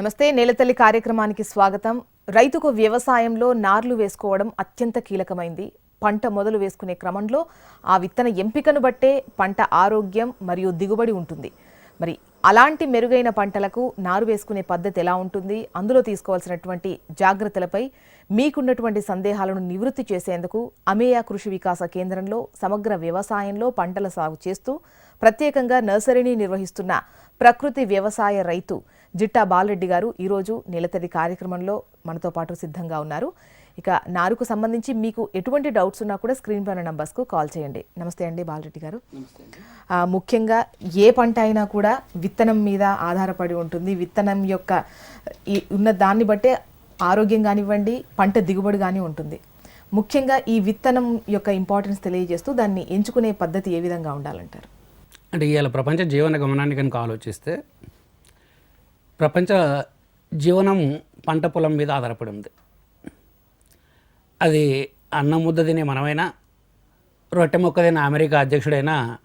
నమస్తే నేలతల్లి కార్యక్రమానికి స్వాగతం. రైతుకు వ్యవసాయంలో నార్లు వేసుకోవడం అత్యంత కీలకమైంది. పంట మొదలు వేసుకునే క్రమంలో ఆ విత్తన ఎంపికను బట్టే పంట ఆరోగ్యం మరియు దిగుబడి ఉంటుంది. మరి అలాంటి మెరుగైన పంటలకు నారు వేసుకునే పద్ధతి ఎలా ఉంటుంది? అందులో తీసుకోవాల్సినటువంటి జాగ్రత్తలపై మీకున్నటువంటి సందేహాలను నివృత్తి చేసేందుకు అమేయా కృషి వికాస కేంద్రంలో సమగ్ర వ్యవసాయంలో పంటల సాగు చేస్తూ ప్రత్యేకంగా నర్సరీని నిర్వహిస్తున్న ప్రకృతి వ్యవసాయ రైతు జిట్టా బాలరెడ్డి గారు ఈరోజు నిలతడి కార్యక్రమంలో మనతో పాటు సిద్ధంగా ఉన్నారు. ఇక నారుకు సంబంధించి మీకు ఎటువంటి డౌట్స్ ఉన్నా కూడా స్క్రీన్ పైన నంబర్స్కు కాల్ చేయండి. నమస్తే అండి బాలరెడ్డి గారు. ఆ, ముఖ్యంగా ఏ పంట అయినా కూడా విత్తనం మీద ఆధారపడి ఉంటుంది. విత్తనం యొక్క ఈ ఉన్న దాన్ని బట్టే ఆరోగ్యం కానివ్వండి పంట దిగుబడి కానీ ఉంటుంది. ముఖ్యంగా ఈ విత్తనం యొక్క ఇంపార్టెన్స్ తెలియజేస్తూ దాన్ని ఎంచుకునే పద్ధతి ఏ విధంగా ఉండాలంటారు? అంటే ఇవాళ ప్రపంచ జీవన గమనాన్ని కనుక ఆలోచిస్తే ప్రపంచ జీవనం పంట పొలం మీద ఆధారపడి ఉంది. అది అన్నం ముద్ద తినే మనమైనా రొట్టె మొక్క అమెరికా అధ్యక్షుడైనా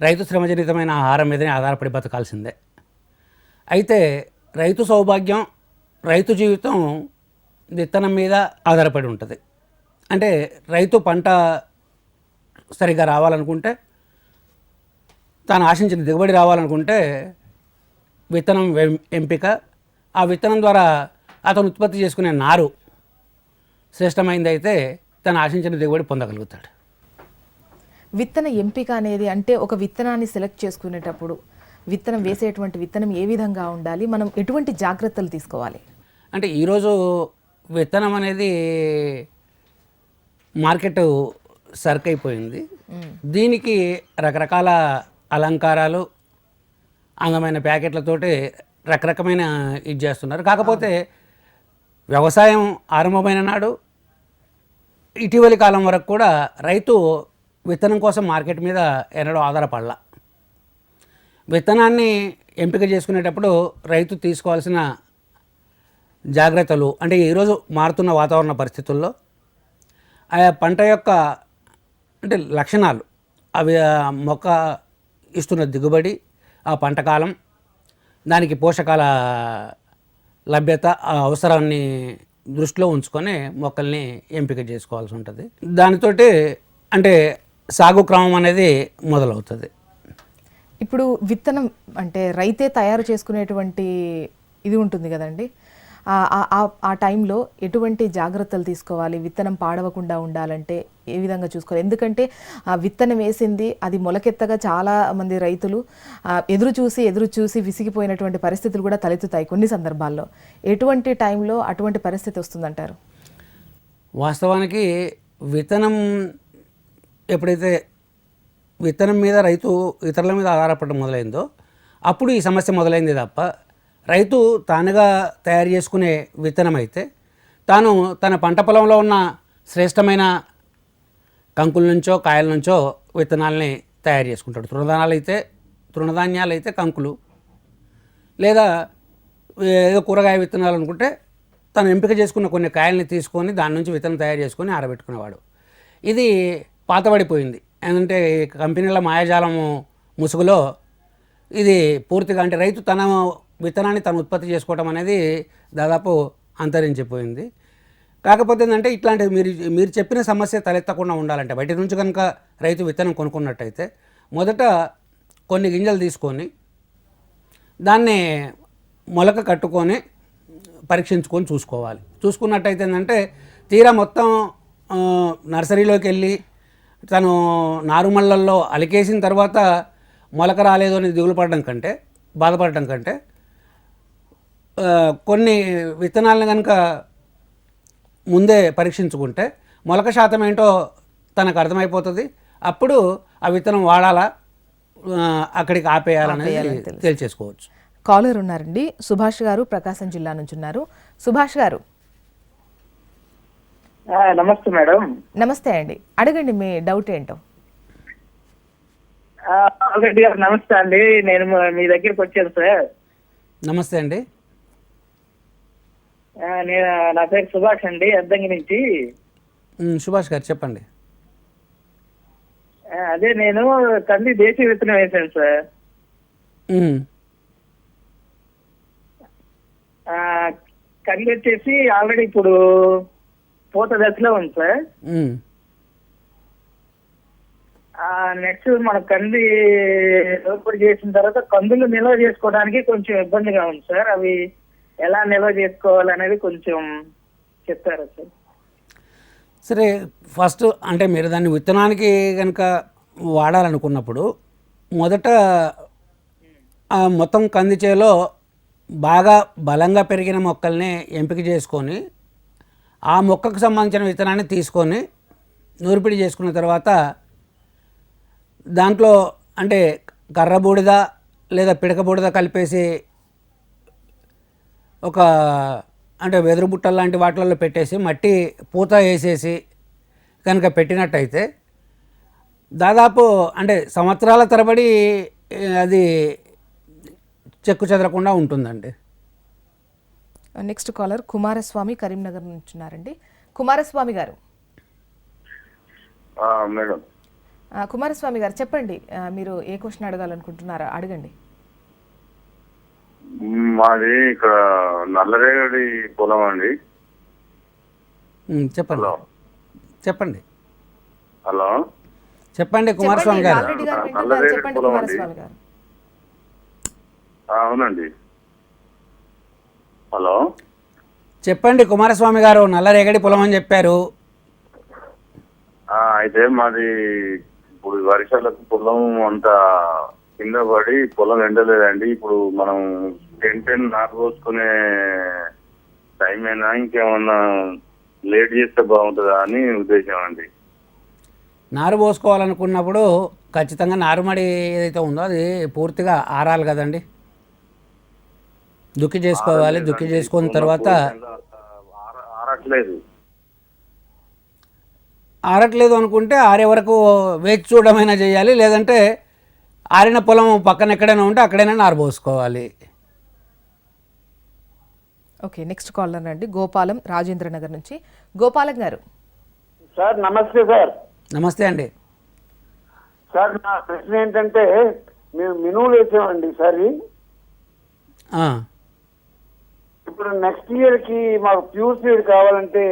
రైతు శ్రమజనితమైన ఆహారం మీదనే ఆధారపడి బతకాల్సిందే. అయితే రైతు సౌభాగ్యం రైతు జీవితం విత్తనం మీద ఆధారపడి ఉంటుంది. అంటే రైతు పంట సరిగా రావాలనుకుంటే తాను ఆశించిన దిగుబడి రావాలనుకుంటే విత్తనం ఎంపిక. ఆ విత్తనం ద్వారా అతను ఉత్పత్తి చేసుకునే నారు శ్రేష్టమైంది అయితే తను ఆశించిన దిగుబడి పొందగలుగుతాడు. విత్తన ఎంపిక అనేది అంటే ఒక విత్తనాన్ని సెలెక్ట్ చేసుకునేటప్పుడు విత్తనం వేసేటువంటి విత్తనం ఏ విధంగా ఉండాలి మనం ఎటువంటి జాగ్రత్తలు తీసుకోవాలి? అంటే ఈరోజు విత్తనం అనేది మార్కెట్ సర్క్ అయిపోయింది దీనికి రకరకాల అలంకారాలు అందమైన ప్యాకెట్లతోటి రకరకమైన ఇది చేస్తున్నారు. కాకపోతే వ్యవసాయం ఆరంభమైన నాడు ఇటీవలి కాలం వరకు కూడా రైతు విత్తనం కోసం మార్కెట్ మీద ఎన్నడూ ఆధారపడాల. విత్తనాన్ని ఎంపిక చేసుకునేటప్పుడు రైతు తీసుకోవాల్సిన జాగ్రత్తలు అంటే ఈరోజు మారుతున్న వాతావరణ పరిస్థితుల్లో ఆయా పంట యొక్క అంటే లక్షణాలు అవి మొక్క ఇస్తున్న దిగుబడి ఆ పంట కాలం దానికి పోషకాల లభ్యత ఆ అవసరాన్ని దృష్టిలో ఉంచుకొని మొక్కల్ని ఎంపిక చేసుకోవాల్సి ఉంటుంది. దానితోటి అంటే సాగు క్రమం అనేది మొదలవుతుంది. ఇప్పుడు విత్తనం అంటే రైతే తయారు చేసుకునేటువంటి ఇది ఉంటుంది కదండి. ఆ- టైంలో ఎటువంటి జాగ్రత్తలు తీసుకోవాలి? విత్తనం పాడవకుండా ఉండాలంటే ఏ విధంగా చూసుకోవాలి? ఎందుకంటే ఆ విత్తనం వేసింది అది మొలకెత్తగా చాలా మంది రైతులు ఎదురు చూసి ఎదురు చూసి విసిగిపోయినటువంటి పరిస్థితులు కూడా తలెత్తుతాయి కొన్ని సందర్భాల్లో. ఎటువంటి టైంలో అటువంటి పరిస్థితి వస్తుందంటారు? వాస్తవానికి విత్తనం ఎప్పుడైతే విత్తనం మీద రైతు ఇతరుల మీద ఆధారపడడం మొదలైందో అప్పుడు ఈ సమస్య మొదలైంది తప్ప రైతు తానుగా తయారు చేసుకునే విత్తనం అయితే తాను తన పంట పొలంలో ఉన్న శ్రేష్టమైన కంకుల నుంచో కాయల నుంచో విత్తనాలని తయారు చేసుకుంటాడు. తృణధాన్యాలు అయితే తృణధాన్యాలు అయితే కంకులు. లేదా ఏదో కూరగాయ విత్తనాలు అనుకుంటే తను ఎంపిక చేసుకున్న కొన్ని కాయల్ని తీసుకొని దాని నుంచి విత్తనం తయారు చేసుకొని ఆరబెట్టుకునేవాడు. ఇది పాతబడిపోయింది. ఏంటంటే కంపెనీల మాయాజాలము ముసుగులో ఇది పూర్తిగా అంటే రైతు తన విత్తనాన్ని తను ఉత్పత్తి చేసుకోవడం అనేది దాదాపు అంతరించిపోయింది. కాకపోతే ఏంటంటే ఇట్లాంటిది మీరు మీరు చెప్పిన సమస్య తలెత్తకుండా ఉండాలంటే బయట నుంచి కనుక రైతు విత్తనం కొనుక్కున్నట్టయితే మొదట కొన్ని గింజలు తీసుకొని దాన్ని మొలక కట్టుకొని పరీక్షించుకొని చూసుకోవాలి. చూసుకున్నట్టయితే ఏంటంటే తీరా మొత్తం నర్సరీలోకి వెళ్ళి తను నారుమళ్ళల్లో అలికేసిన తర్వాత మొలక రాలేదు అని దిగులు పడడం కంటే బాధపడడం కంటే కొన్ని విత్తనాలను కనుక ముందే పరీక్షించుకుంటే మొలక శాతం ఏంటో తనకు అర్థమైపోతుంది. అప్పుడు ఆ విత్తనం వాడాలా? అక్కడికి ఆపేయాలనేది తేల్చేసుకోవచ్చు కాలర్ ఉన్నారండి. సుభాష్ గారు ప్రకాశం జిల్లా నుంచి ఉన్నారు. సుభాష్ గారు. నమస్తే మేడం. నమస్తే అండి. అడగండి మీ డౌట్ ఏంటో. ఆ, రెడ్డి గారు నమస్తే అండి. నేను మ- దగ్గరికి వచ్చాను సార్. నమస్తే అండి. నేను నా పేరు సుభాష్ అండి అద్దంకి నుంచి. సుభాష్ గారు చెప్పండి. అదే నేను తల్లి దేశీయ విత్తనం వేశాను సార్. కంది వచ్చేసి ఆల్రెడీ ఇప్పుడు పూత దశలో ఉంది సార్. నెక్స్ట్ మన కంది లోపడి చేసిన తర్వాత కందులు నిల్వ చేసుకోవడానికి కొంచెం ఇబ్బందిగా ఉంది సార్. అవి ఎలా నిల్వ చేసుకోవాలనేది కొంచెం చెప్తారా సార్. సరే ఫస్ట్ అంటే మీరు దాన్ని విత్తనానికి కనుక వాడాలనుకున్నప్పుడు మొదట ఆ మొత్తం కంది చేలో బాగా బలంగా పెరిగిన మొక్కల్ని ఎంపిక చేసుకొని ఆ మొక్కకు సంబంధించిన విత్తనాన్ని తీసుకొని నూర్పిడి చేసుకున్న తర్వాత దాంట్లో అంటే కర్ర బూడిద లేదా పిడక బూడిద కలిపేసి ఒక అంటే వెదురు బుట్టలు లాంటి వాటిలలో పెట్టేసి మట్టి పూత వేసేసి కనుక పెట్టినట్టయితే దాదాపు అంటే సంవత్సరాల తరబడి అది చెక్కు చెదరకుండా ఉంటుందండి. నెక్స్ట్ కాలర్ కుమారస్వామి కరీంనగర్ నుంచి ఉన్నారండి. కుమారస్వామి గారు. ఆ, మేడం. ఆ, కుమారస్వామి గారు చెప్పండి. మీరు ఏ క్వశ్చన్ అడగాలనుకుంటున్నారో అడగండి. మాది ఇక్కడ నల్లరేగడి పొలం అండి. చెప్పండి. హలో. చెప్పండి. హలో. చెప్పండి కుమారస్వామి గారు. ఆల్రెడీ గారు వింటున్నారు. నల్లరేగడి చెప్పండి పొలం అండి. కుమారస్వామి గారు. ఆ, అవునండి. హలో. చెప్పండి కుమారస్వామి గారు నల్లరేగడి పొలం అని చెప్పారు. ఆ, అయితే మాది ఇప్పుడు ఈ వర్షాలకు పొలం అంతా కింద పడి పొలం ఎండలేదండి. ఇప్పుడు మనం టెన్ టెన్ నాటు పోసుకునే టైం అయినా ఇంకేమన్నా లేట్ చేస్తే బాగుంటుందా అని ఉద్దేశం అండి. నారు పోసుకోవాలనుకున్నప్పుడు ఖచ్చితంగా నారుమడి ఏదైతే ఉందో అది పూర్తిగా ఆరాలి కదండి. దుక్కి చేసుకోవాలి దుక్కి చేసుకున్న తర్వాత ఆర- ఆరట్లేదు. ఆరట్లేదు అనుకుంటే ఆరే వరకు వేచి చూడమైనా చేయాలి లేదంటే ఆరిన పొలం పక్కన ఎక్కడైనా ఉంటే అక్కడైనా నారు పోసుకోవాలి. ఓకే నెక్స్ట్ కాలర్ అండి గోపాలం రాజేంద్ర నగర్ నుంచి. గోపాలం గారు. సార్ నమస్తే సార్. నమస్తే అండి. సార్ నా ప్రశ్న ఏంటంటే మేము మినువులు వేసామండి ఈసారి. ఆ, ఇప్పుడు నెక్స్ట్ ఇయర్కి మాకు ప్యూర్ సీడ్ కావాలంటే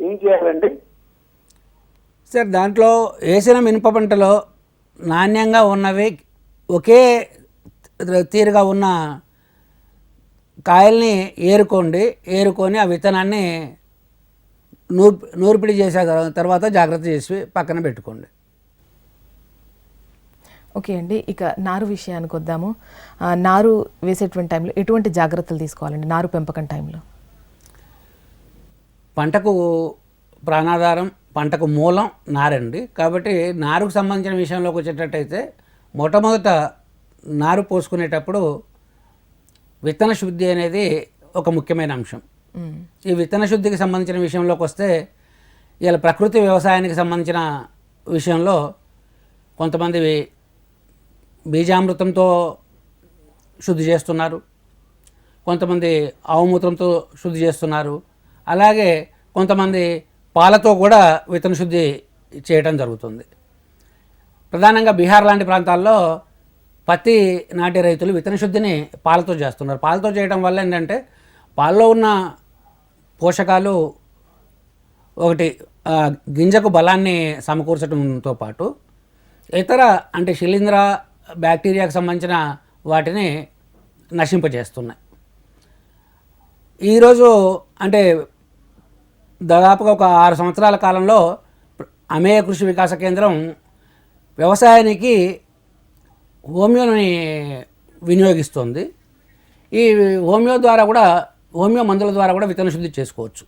ఏం చేయాలండి? సార్ దాంట్లో వేసిన మినప పంటలో నాణ్యంగా ఉన్నవి ఒకే తీరుగా ఉన్న కాయల్ని ఏరుకోండి ఏరుకొని ఆ విత్తనాన్ని నూర్ నూర్పిడి చేసే తర్వాత జాగ్రత్త చేసి పక్కన పెట్టుకోండి. ఓకే అండి ఇక నారు విషయానికి వద్దాము. నారు వేసేటువంటి టైంలో ఎటువంటి జాగ్రత్తలు తీసుకోవాలండి నారు పెంపకం టైంలో? పంటకు ప్రాణాధారం పంటకు మూలం నారండి. కాబట్టి నారుకు సంబంధించిన విషయంలోకి వచ్చేటట్టయితే మొట్టమొదట నారు పోసుకునేటప్పుడు విత్తన శుద్ధి అనేది ఒక ముఖ్యమైన అంశం. ఈ విత్తన శుద్ధికి సంబంధించిన విషయంలోకి వస్తే ఇలా ప్రకృతి వ్యవసాయానికి సంబంధించిన విషయంలో కొంతమంది బీజామృతంతో శుద్ధి చేస్తున్నారు. కొంతమంది ఆవుమూత్రంతో శుద్ధి చేస్తున్నారు. అలాగే కొంతమంది పాలతో కూడా విత్తన శుద్ధి చేయటం జరుగుతుంది. ప్రధానంగా బీహార్ లాంటి ప్రాంతాల్లో పత్తి నాటి రైతులు విత్తన శుద్ధిని పాలతో చేస్తున్నారు. పాలతో చేయడం వల్ల ఏంటంటే పాలలో ఉన్న పోషకాలు ఒకటి గింజకు బలాన్ని సమకూర్చడంతో పాటు ఇతర అంటే శిలీంధ్ర బ్యాక్టీరియాకు సంబంధించిన వాటిని నశింపజేస్తున్నాయి. ఈరోజు అంటే దాదాపుగా ఒక ఆరు సంవత్సరాల కాలంలో అమేయ కృషి వికాస కేంద్రం వ్యవసాయానికి హోమియోని వినియోగిస్తుంది. ఈ హోమియో ద్వారా కూడా హోమియో మందుల ద్వారా కూడా విత్తన శుద్ధి చేసుకోవచ్చు.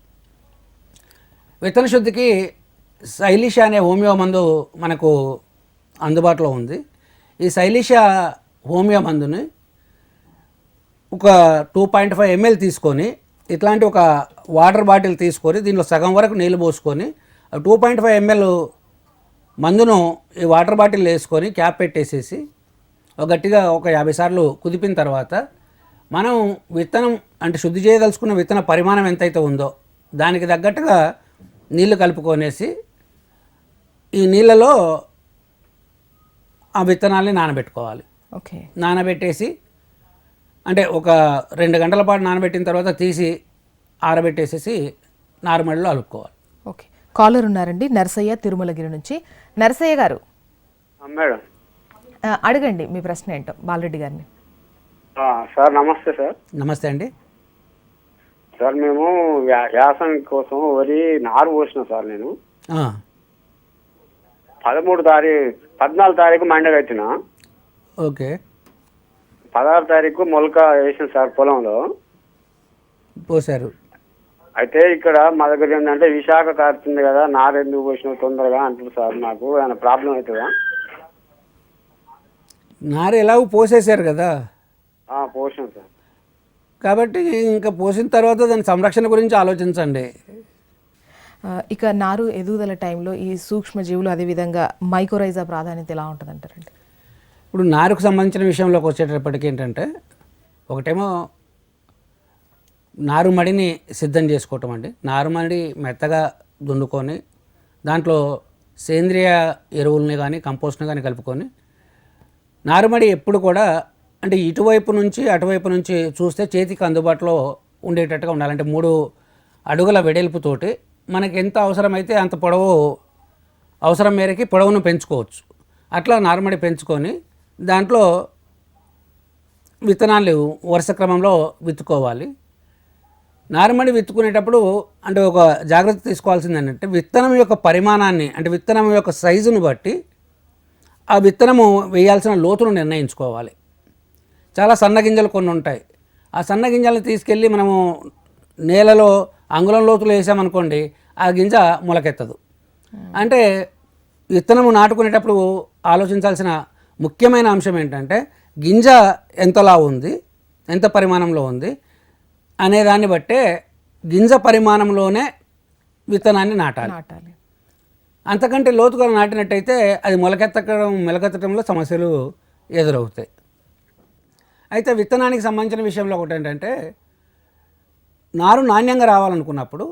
విత్తన శుద్ధికి శైలిష అనే హోమియో మందు మనకు అందుబాటులో ఉంది. ఈ శైలిష హోమియో మందుని ఒక టూ పాయింట్ ఫైవ్ ఎంఎల్ తీసుకొని ఇట్లాంటి ఒక వాటర్ బాటిల్ తీసుకొని దీనిలో సగం వరకు నీళ్ళు పోసుకొని టూ పాయింట్ ఫైవ్ ఎంఎల్ మందును ఈ వాటర్ బాటిల్ వేసుకొని క్యాప్ పెట్టేసేసి ఒక గట్టిగా ఒక యాభై సార్లు కుదిపిన తర్వాత మనం విత్తనం అంటే శుద్ధి చేయదలుచుకున్న విత్తన పరిమాణం ఎంతైతే ఉందో దానికి తగ్గట్టుగా నీళ్ళు కలుపుకొనేసి ఈ నీళ్ళలో ఆ విత్తనాల్ని నానబెట్టుకోవాలి. ఓకే. నానబెట్టేసి అంటే ఒక రెండు గంటల పాటు నానబెట్టిన తర్వాత తీసి ఆరబెట్టేసేసి నారుమడిలో అలుపుకోవాలి ఓకే. కాలర్ ఉన్నారండి నరసయ్య తిరుమలగిరి నుంచి. నరసయ్య గారు. మేడం. అడగండి మీ ప్రశ్న ఏంటో బాలరెడ్డి గారిని. ఆ, సార్ నమస్తే సార్. నమస్తే అండి. సార్ మేము వ్యా- వ్యాసం కోసం వరి నారు పోసిన సార్ నేను. ఆ, పదమూడు తారీఖు పద్నాలుగు తారీఖు మండ కట్టిన ఓకే. పదహారు తారీఖు మొలక వేసిన సార్ పొలంలో. పోసారు అయితే ఇక్కడ మా దగ్గర ఏంటంటే విశాఖ కారుతుంది కదా నారు ఎందుకు పోసిన తొందరగా అంటారు సార్ నాకు ఏమైనా ప్రాబ్లం అవుతుందా? నారు ఎలాగో పోసేశారు కదా. ఆ, పోసిన సార్. కాబట్టి ఇంకా పోసిన తర్వాత దాని సంరక్షణ గురించి ఆలోచించండి. ఇక నారు ఎదుగుదల టైంలో ఈ సూక్ష్మజీవులు అదేవిధంగా మైకోరైజా ప్రాధాన్యత ఎలా ఉంటుంది అంటారండి ఇప్పుడు నారుకు సంబంధించిన విషయంలోకి వచ్చేటప్పటికి ఏంటంటే ఒకటేమో నారుమడిని సిద్ధం చేసుకోవటం అండి. నారుమడి మెత్తగా దున్నుకొని దాంట్లో సేంద్రియ ఎరువుల్ని కానీ కంపోస్ట్ని కానీ కలుపుకొని నారుమడి ఎప్పుడు కూడా అంటే ఇటువైపు నుంచి అటువైపు నుంచి చూస్తే చేతికి అందుబాటులో ఉండేటట్టుగా ఉండాలి. అంటే మూడు అడుగుల వెడల్పుతోటి మనకి ఎంత అవసరమైతే అంత పొడవు అవసరం మేరకి పొడవును పెంచుకోవచ్చు. అట్లా నారుమడి పెంచుకొని దాంట్లో విత్తనాలు వరుస క్రమంలో విత్తుకోవాలి. నారుమడి విత్తుకునేటప్పుడు అంటే ఒక జాగ్రత్త తీసుకోవాల్సింది ఏంటంటే విత్తనం యొక్క పరిమాణాన్ని అంటే విత్తనం యొక్క సైజును బట్టి ఆ విత్తనము వేయాల్సిన లోతును నిర్ణయించుకోవాలి. చాలా సన్న గింజలు కొన్ని ఉంటాయి. ఆ సన్న గింజలను తీసుకెళ్ళి మనము నేలలో అంగుళం లోతులు వేసామనుకోండి ఆ గింజ మొలకెత్తదు. అంటే విత్తనము నాటుకునేటప్పుడు ఆలోచించాల్సిన ముఖ్యమైన అంశం ఏంటంటే గింజ ఎంతలా ఉంది ఎంత పరిమాణంలో ఉంది అనే దాన్ని బట్టే గింజ పరిమాణంలోనే విత్తనాన్ని నాటాలి. నాటాలి. అంతకంటే లోతుగా నాటినట్టయితే అది మొలకెత్తడం మొలకెత్తడంలో సమస్యలు ఎదురవుతాయి. అయితే విత్తనానికి సంబంధించిన విషయంలో ఒకటి ఏంటంటే నారు నాణ్యంగా రావాలనుకున్నప్పుడు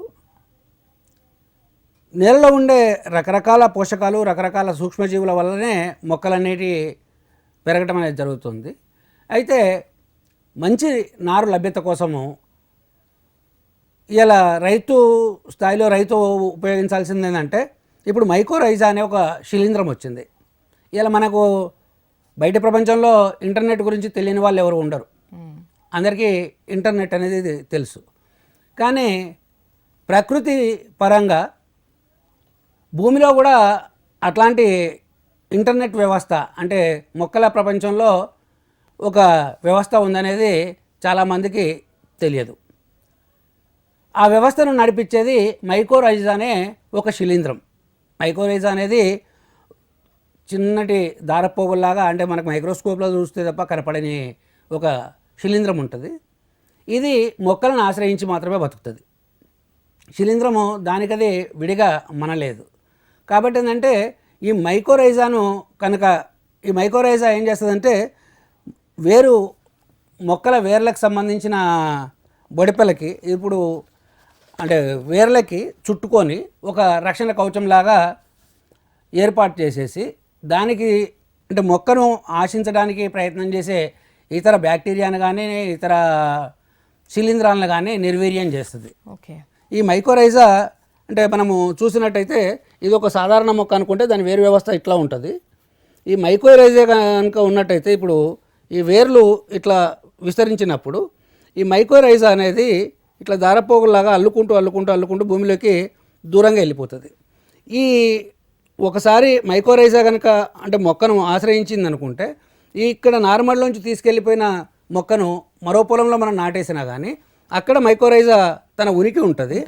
నేలలో ఉండే రకరకాల పోషకాలు రకరకాల సూక్ష్మజీవుల వల్లనే మొక్కలనేటి పెరగటం అనేది జరుగుతుంది. అయితే మంచి నారు లభ్యత కోసము ఇలా రైతు స్థాయిలో రైతు ఉపయోగించాల్సింది ఏంటంటే ఇప్పుడు మైకోరైజా అనే ఒక శిలీంద్రం వచ్చింది. ఇలా మనకు బయట ప్రపంచంలో ఇంటర్నెట్ గురించి తెలియని వాళ్ళు ఎవరు ఉండరు. అందరికీ ఇంటర్నెట్ అనేది తెలుసు. కానీ ప్రకృతి పరంగా భూమిలో కూడా అట్లాంటి ఇంటర్నెట్ వ్యవస్థ అంటే మొక్కల ప్రపంచంలో ఒక వ్యవస్థ ఉందనేది చాలామందికి తెలియదు. ఆ వ్యవస్థను నడిపించేది మైకోరైజ్ అనే ఒక శిలీంద్రం. మైకోరైజ్ అనేది చిన్నటి దారపోగుల్లాగా అంటే మనకు మైక్రోస్కోప్లో చూస్తే తప్ప కనపడని ఒక శిలీంద్రం ఉంటుంది. ఇది మొక్కలను ఆశ్రయించి మాత్రమే బతుకుతుంది. శిలీంద్రము దానికది విడిగా మనలేదు. కాబట్టి ఏంటంటే ఈ మైకోరైజాను కనుక ఈ మైకోరైజా ఏం చేస్తుందంటే వేరు మొక్కల వేర్లకు సంబంధించిన బొడిపెలకి ఇప్పుడు అంటే వేర్లకి చుట్టుకొని ఒక రక్షణ కవచంలాగా ఏర్పాటు చేసేసి దానికి అంటే మొక్కను ఆశించడానికి ప్రయత్నం చేసే ఇతర బ్యాక్టీరియాను కానీ ఇతర శిలీంధ్రాలను కానీ నిర్వీర్యం చేస్తుంది. ఓకే. ఈ మైకోరైజా అంటే మనము చూసినట్టయితే ఇది ఒక సాధారణ మొక్క అనుకుంటే దాని వేరు వ్యవస్థ ఇట్లా ఉంటుంది. ఈ మైకోరైజా కనుక ఉన్నట్టయితే ఇప్పుడు ఈ వేర్లు ఇట్లా విస్తరించినప్పుడు ఈ మైకోరైజా అనేది ఇట్లా దారపోగులాగా అల్లుకుంటూ అల్లుకుంటూ అల్లుకుంటూ భూమిలోకి దూరంగా వెళ్ళిపోతుంది. ఈ ఒకసారి మైకోరైజా కనుక అంటే మొక్కను ఆశ్రయించింది అనుకుంటే ఈ ఇక్కడ నార్మల్లోంచి తీసుకెళ్ళిపోయిన మొక్కను మరో పొలంలో మనం నాటేసినా కానీ అక్కడ మైకోరైజా తన ఉనికి ఉంటుంది.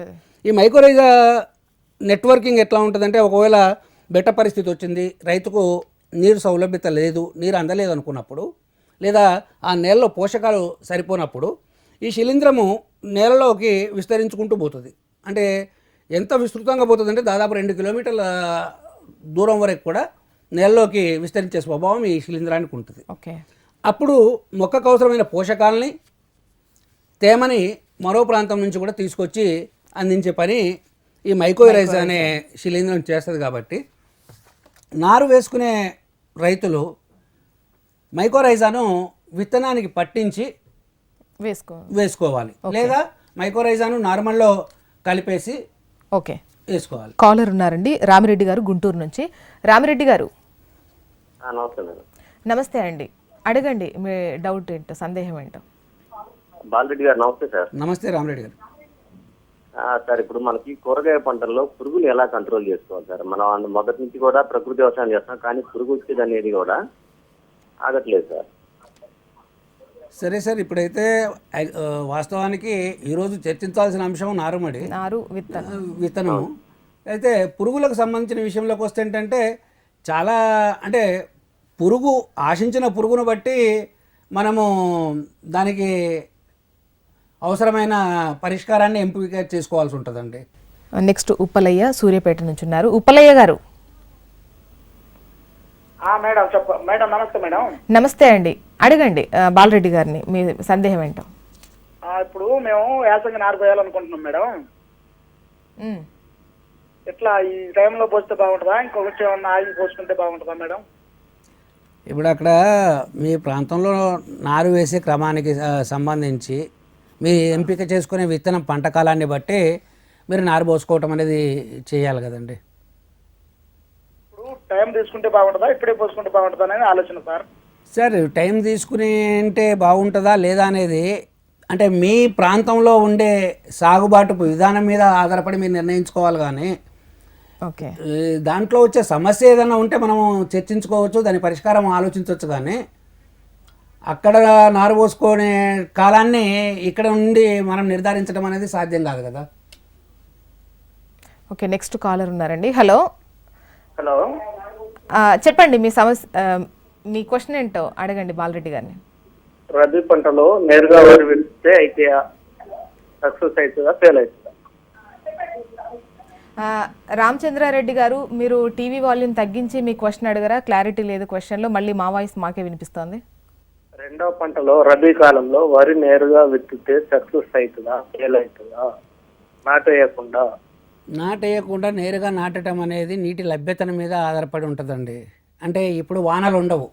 ఈ మైకోరైజా నెట్వర్కింగ్ ఎట్లా ఉంటుందంటే ఒకవేళ బెట్ట పరిస్థితి వచ్చింది రైతుకు నీరు సౌలభ్యత లేదు నీరు అందలేదు అనుకున్నప్పుడు లేదా ఆ నేలలో పోషకాలు సరిపోనప్పుడు ఈ శిలీంధ్రము నేలలోకి విస్తరించుకుంటూ పోతుంది. అంటే ఎంత విస్తృతంగా పోతుందంటే దాదాపు రెండు కిలోమీటర్ల దూరం వరకు కూడా నేలలోకి విస్తరించే స్వభావం ఈ శిలీంధ్రానికి ఉంటుంది. ఓకే. అప్పుడు మొక్కకు అవసరమైన పోషకాలని తేమని మరో ప్రాంతం నుంచి కూడా తీసుకొచ్చి అందించే పని ఈ మైకోరైజ్ అనే శిలీంధ్రం చేస్తుంది కాబట్టి నారు వేసుకునే రైతులు మైకోరైజాను విత్తనానికి పట్టించి వేసుకో వేసుకోవాలి. లేదా మైక్రోరైజాను నార్మల్లో కలిపేసి ఓకే. వేసుకోవాలి. కాలర్ ఉన్నారండి. రామిరెడ్డి గారు గుంటూరు నుంచి. రామిరెడ్డి గారు. నమస్తే అండి. అడగండి మీ డౌట్ ఏంటో సందేహం ఏంటో. బాలరెడ్డి గారు నమస్తే సార్. నమస్తే రామరెడ్డి గారు. సార్ ఇప్పుడు మనకి కూరగాయ పంటల్లో పురుగులు ఎలా కంట్రోల్ చేసుకోవాలి సార్? మనం మొదటి నుంచి కూడా ప్రకృతి వ్యవసాయం చేస్తాం కానీ పురుగు వచ్చేది అనేది కూడా ఆగట్లేదు సార్. సరే సార్ ఇప్పుడైతే వాస్తవానికి ఈరోజు చర్చించాల్సిన అంశం నారుమడి. నారు విత్తనం. విత్తనము. అయితే పురుగులకు సంబంధించిన విషయంలోకి వస్తే ఏంటంటే చాలా అంటే పురుగు ఆశించిన పురుగును బట్టి మనము దానికి అవసరమైన పరిష్కారాన్ని ఎంపిక చేసుకోవాల్సి ఉంటుందండి. నెక్స్ట్ ఉప్పలయ్య సూర్యాపేట నుంచి ఉన్నారు. ఉప్పలయ్య గారు. ఆ మేడం చెప్ప. మేడం నమస్తే మేడం. నమస్తే అండి. అడగండి ఆ, బాలరెడ్డి గారిని. మీ సందేహం ఏంటో? ఆ, ఇప్పుడు మేము యాసంగి నారు పోయాలనుకుంటున్నాం మేడం. ఎట్లా ఈ టైంలో పోస్తే బాగుంటుందా? ఇంకొకటి ఏమన్నా ఆయిల్ పోసుకుంటే బాగుంటుందా మేడం? ఇప్పుడు అక్కడ మీ ప్రాంతంలో నారు వేసే క్రమానికి ఆ, సంబంధించి మీ ఎంపిక చేసుకునే విత్తనం పంట కాలాన్ని బట్టి మీరు నారు పోసుకోవటం అనేది చేయాలి కదండి. ఇప్పుడు టైం తీసుకుంటే బాగుంటుందా? ఇప్పుడే పోసుకుంటే బాగుంటుందా అనేది ఆలోచన సార్. సార్ టైం తీసుకుని అంటే బాగుంటుందా లేదా అనేది అంటే మీ ప్రాంతంలో ఉండే సాగుబాటు విధానం మీద ఆధారపడి మీరు నిర్ణయించుకోవాలి కానీ ఓకే. దాంట్లో వచ్చే సమస్య ఏదైనా ఉంటే మనము చర్చించుకోవచ్చు దాని పరిష్కారం ఆలోచించవచ్చు కానీ అక్కడ నారు పోసుకునే కాలాన్ని ఇక్కడ నుండి మనం నిర్ధారించడం అనేది సాధ్యం కాదు కదా. ఓకే నెక్స్ట్ కాలర్ ఉన్నారండి. హలో. హలో. చెప్పండి మీ సమస్య మీ క్వశ్చన్ ఏంటో అడగండి బాలరెడ్డి గారిని. రబీ పంటలో నేరుగా వరి వెళ్తే అయితే సక్సెస్ అవుతుందా ఫెయిల్ అవుతుందా? రామచంద్రారెడ్డి గారు మీరు టీవీ వాల్యూమ్ తగ్గించి మీ క్వశ్చన్ అడగరా? క్లారిటీ లేదు క్వశ్చన్లో మళ్ళీ మా వాయిస్ మాకే వినిపిస్తోంది. రెండవ పంటలో రబీ కాలంలో వరి నేరుగా విత్తితే సక్సెస్ అవుతుందా ఫెయిల్ అవుతుందా నాటేయకుండా. నాటేయకుండా నేరుగా నాటడం అనేది నీటి లభ్యతను మీద ఆధారపడి ఉంటుందండి. అంటే ఇప్పుడు వానలు ఉండవు.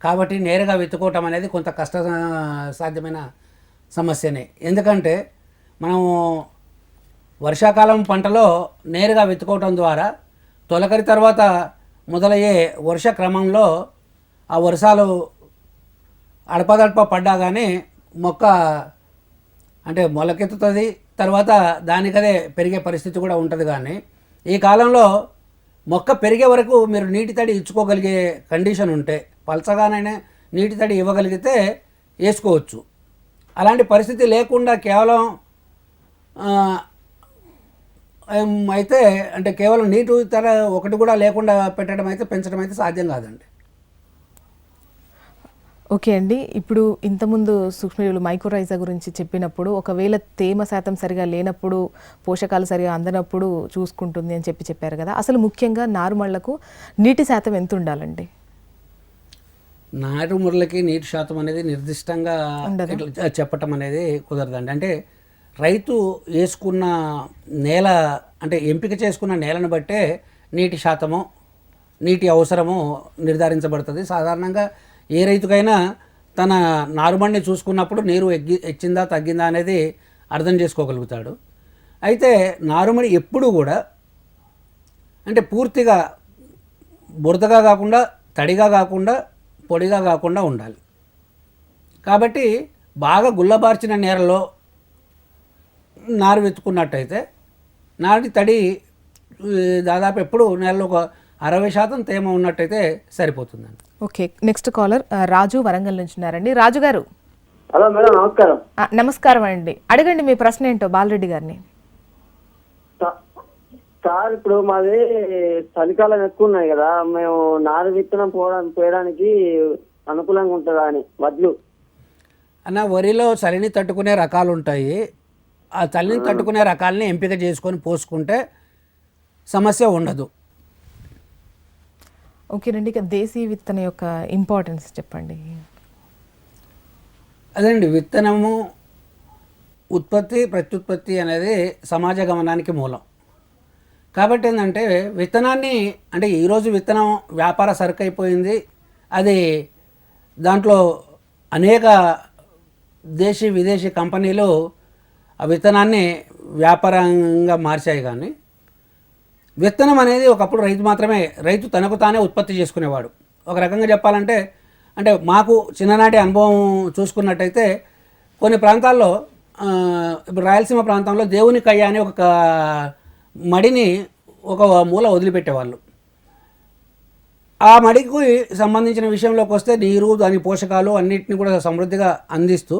కాబట్టి నేరుగా విత్తుకోవటం అనేది కొంత కష్ట సాధ్యమైన సమస్యనే. ఎందుకంటే మనం వర్షాకాలం పంటలో నేరుగా విత్తుకోవటం ద్వారా తొలకరి తర్వాత మొదలయ్యే వర్ష క్రమంలో ఆ వర్షాలు అడపదడప పడ్డా కానీ మొక్క అంటే మొలకెత్తుతుంది తర్వాత దానికదే పెరిగే పరిస్థితి కూడా ఉంటుంది కానీ ఈ కాలంలో మొక్క పెరిగే వరకు మీరు నీటి తడి ఇచ్చుకోగలిగే కండిషన్ ఉంటే పలచగానైనా నీటి తడి ఇవ్వగలిగితే వేసుకోవచ్చు. అలాంటి పరిస్థితి లేకుండా కేవలం అయితే అంటే కేవలం నీటి తర ఒకటి కూడా లేకుండా పెట్టడం అయితే పెంచడం అయితే సాధ్యం కాదండి. ఓకే అండి. ఇప్పుడు ఇంతకుముందు సూక్ష్మజీవులు మైక్రోరైజా గురించి చెప్పినప్పుడు ఒకవేళ తేమ శాతం సరిగా లేనప్పుడు పోషకాలు సరిగా అందనప్పుడు చూసుకుంటుంది అని చెప్పి చెప్పారు కదా. అసలు ముఖ్యంగా నారుమళ్ళకు నీటి శాతం ఎంత ఉండాలండి? నాటు మురళకి నీటి శాతం అనేది నిర్దిష్టంగా చెప్పటం అనేది కుదరదండి. అంటే రైతు వేసుకున్న నేల అంటే ఎంపిక చేసుకున్న నేలను బట్టే నీటి శాతము నీటి అవసరము నిర్ధారించబడుతుంది. సాధారణంగా ఏ రైతుకైనా తన నారుమడిని చూసుకున్నప్పుడు నీరు ఎగ్గి ఎచ్చిందా తగ్గిందా అనేది అర్థం చేసుకోగలుగుతాడు. అయితే నారుమడి ఎప్పుడూ కూడా అంటే పూర్తిగా బురదగా కాకుండా తడిగా కాకుండా పొడిగా కాకుండా ఉండాలి. కాబట్టి బాగా గుల్లబార్చిన నేలలో నారు వెతుకున్నట్టయితే నాటి తడి దాదాపు ఎప్పుడు నేలలో ఒక అరవై శాతం తేమ ఉన్నట్టయితే సరిపోతుందండి. Okay next caller Raju Warangal నుంచి ఉన్నారండి. రాజు గారు. హలో మేడం నమస్కారం. నమస్కారం అండి. అడగండి మీ ప్రశ్న ఏంటో బాలరెడ్డి గారిని. సార్ ఇప్పుడు మాది చలికాలం ఎక్కువ ఉన్నాయి కదా మేము నారు విత్తనం పోవడానికి పోయడానికి అనుకూలంగా ఉంటుందా అని వడ్లు. అన్న వరిలో చలిని తట్టుకునే రకాలు ఉంటాయి. ఆ చలిని తట్టుకునే రకాలని ఎంపిక చేసుకొని పోసుకుంటే సమస్య ఉండదు. ఓకేనండి ఇక దేశీ విత్తన యొక్క ఇంపార్టెన్స్ చెప్పండి. అదండి విత్తనము ఉత్పత్తి ప్రత్యుత్పత్తి అనేది సమాజ గమనానికి మూలం. కాబట్టి ఏంటంటే విత్తనాన్ని అంటే ఈరోజు విత్తనం వ్యాపార సరుకు అయిపోయింది అది దాంట్లో అనేక దేశీ విదేశీ కంపెనీలు ఆ విత్తనాన్ని వ్యాపారంగా మార్చాయి కానీ విత్తనం అనేది ఒకప్పుడు రైతు మాత్రమే రైతు తనకు తానే ఉత్పత్తి చేసుకునేవాడు. ఒక రకంగా చెప్పాలంటే అంటే మాకు చిన్ననాటి అనుభవం చూసుకున్నట్టయితే కొన్ని ప్రాంతాల్లో ఇప్పుడు రాయలసీమ ప్రాంతంలో దేవుని కయ్య అని ఒక మడిని ఒక మూల వదిలిపెట్టేవాళ్ళు. ఆ మడికి సంబంధించిన విషయంలోకి వస్తే నీరు దాని పోషకాలు అన్నిటిని కూడా సమృద్ధిగా అందిస్తూ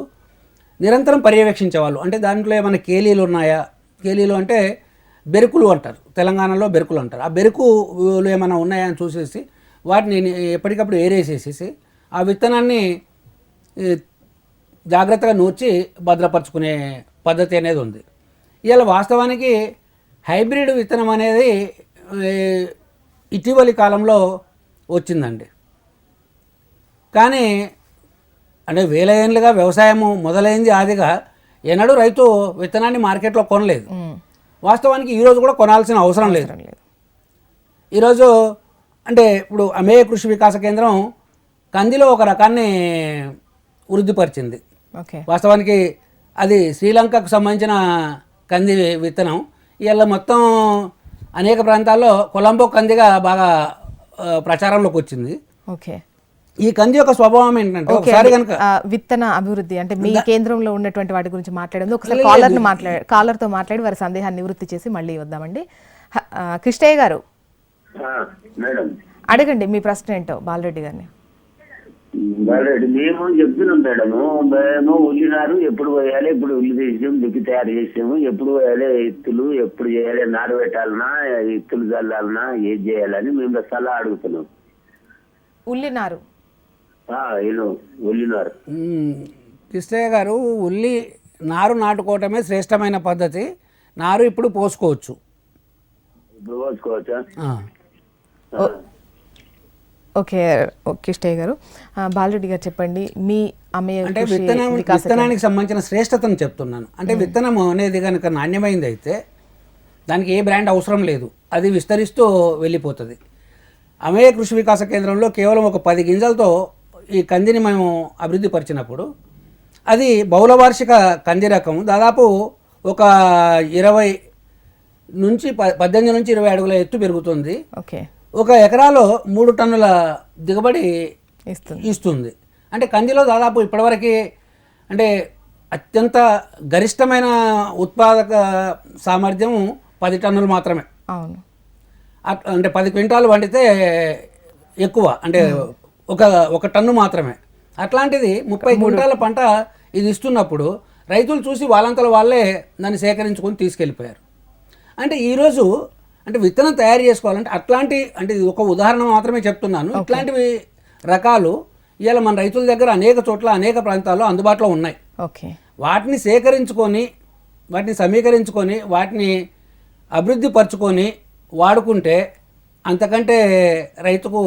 నిరంతరం పర్యవేక్షించేవాళ్ళు. అంటే దాంట్లో ఏమైనా కేలీలు ఉన్నాయా? కేలీలు అంటే బెరుకులు అంటారు. తెలంగాణలో బెరుకులు అంటారు. ఆ బెరుకులు ఏమైనా ఉన్నాయా అని చూసేసి వాటిని ఎప్పటికప్పుడు ఏరేసేసేసి ఆ విత్తనాన్ని జాగ్రత్తగా నూర్చి భద్రపరచుకునే పద్ధతి అనేది ఉంది. ఇవాళ వాస్తవానికి హైబ్రిడ్ విత్తనం అనేది ఇటీవలి కాలంలో వచ్చిందండి. కానీ అంటే వేల ఏళ్ళుగా వ్యవసాయము మొదలైంది ఆదిగా ఎన్నడూ రైతు విత్తనాన్ని మార్కెట్లో కొనలేదు. వాస్తవానికి ఈరోజు కూడా కొనాల్సిన అవసరం లేదు. ఈరోజు అంటే ఇప్పుడు అమేయ కృషి వికాస కేంద్రం కందిలో ఒక రకాన్ని వృద్ధిపరిచింది. వాస్తవానికి అది శ్రీలంకకు సంబంధించిన కంది విత్తనం. ఇవాళ మొత్తం అనేక ప్రాంతాల్లో కొలంబో కందిగా బాగా ప్రచారంలోకి వచ్చింది. ఓకే. ఈ కంది యొక్క స్వభావం ఏంటంటే ఒకసారి. కనుక విత్తన అభివృద్ధి అంటే మీ కేంద్రంలో ఉన్నటువంటి వాటి గురించి మాట్లాడేది ఒకసారి కాలర్ని మాట్లాడి కాలర్తో మాట్లాడి వారి సందేహాన్ని నివృత్తి చేసి మళ్ళీ వద్దామండి. కృష్ణయ్య గారు. మేడం. అడగండి మీ ప్రశ్న ఏంటో బాలరెడ్డి గారిని. బాలరెడ్డి మేము చెప్తున్నాం మేడము మేము ఉల్లినారు ఎప్పుడు పోయాలి ఎప్పుడు ఉల్లి తీసాము దుక్కి తయారు చేసాము ఎప్పుడు పోయాలి ఇత్తులు ఎప్పుడు చేయాలి నారు పెట్టాలన్నా ఇత్తులు చల్లాలన్నా ఏది చేయాలని మేము సలహా అడుగుతున్నాం. ఉల్లినారు ఆ, ఈయన ఉల్లినారు మ్మ్. కృష్ణయ్య గారు ఉల్లి నారు నాటుకోవటమే శ్రేష్టమైన పద్ధతి. నారు ఇప్పుడు పోసుకోవచ్చు. ఓకే కృష్ణయ్య గారు. బాలరెడ్డి గారు చెప్పండి మీ అమ్మయ్య అంటే విత్తనం విత్తనానికి సంబంధించిన శ్రేష్టతను చెప్తున్నాను. అంటే విత్తనం అనేది కనుక నాణ్యమైంది అయితే దానికి ఏ బ్రాండ్ అవసరం లేదు. అది విస్తరిస్తూ వెళ్ళిపోతుంది. అమేయ కృషి వికాస కేంద్రంలో కేవలం ఒక పది గింజలతో ఈ కందిని మేము అభివృద్ధి పరిచినప్పుడు అది బహుళవార్షిక కంది రకం దాదాపు ఒక ఇరవై నుంచి ప పద్దెనిమిది నుంచి ఇరవై అడుగుల ఎత్తు పెరుగుతుంది. ఓకే. ఒక ఎకరాలో మూడు టన్నుల దిగుబడి ఇస్తుంది. అంటే కందిలో దాదాపు ఇప్పటివరకు అంటే అత్యంత గరిష్టమైన ఉత్పాదక సామర్థ్యం పది టన్నులు మాత్రమే. అంటే పది క్వింటాలు వండితే ఎక్కువ. అంటే ఒక ఒక టన్ను మాత్రమే. అట్లాంటిది ముప్పై క్వింటాల పంట ఇది ఇస్తున్నప్పుడు రైతులు చూసి వాళ్ళంతలో వాళ్ళే దాన్ని సేకరించుకొని తీసుకెళ్ళిపోయారు. అంటే ఈరోజు అంటే విత్తనం తయారు చేసుకోవాలంటే అట్లాంటి అంటే ఇది ఒక ఉదాహరణ మాత్రమే చెప్తున్నాను. ఇట్లాంటివి రకాలు ఇవాళ మన రైతుల దగ్గర అనేక చోట్ల అనేక ప్రాంతాల్లో అందుబాటులో ఉన్నాయి. ఓకే. వాటిని సేకరించుకొని వాటిని సమీకరించుకొని వాటిని అభివృద్ధి పరుచుకొని వాడుకుంటే అంతకంటే రైతుకు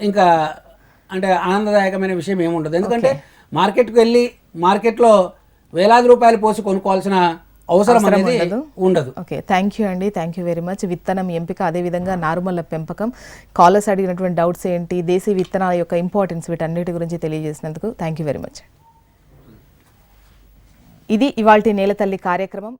ఇంకా అంటే ఆనందదాయకమైన విషయం ఏముండదు. ఎందుకంటే మార్కెట్కి వెళ్ళి మార్కెట్లో వేలాది రూపాయలు పోసి కొనుక్కోవాల్సిన అవసరం అనేది ఉండదు. ఓకే థ్యాంక్ యూ అండి. థ్యాంక్ యూ వెరీ మచ్ విత్తనం ఎంపిక అదేవిధంగా నారుమల్ల పెంపకం. కాలర్స్ అడిగినటువంటి డౌట్స్ ఏంటి? దేశీ విత్తనాల యొక్క ఇంపార్టెన్స్ వీటన్నిటి గురించి తెలియజేసినందుకు థ్యాంక్ యూ వెరీ మచ్ ఇది ఇవాల్టి నేలతల్లి కార్యక్రమం.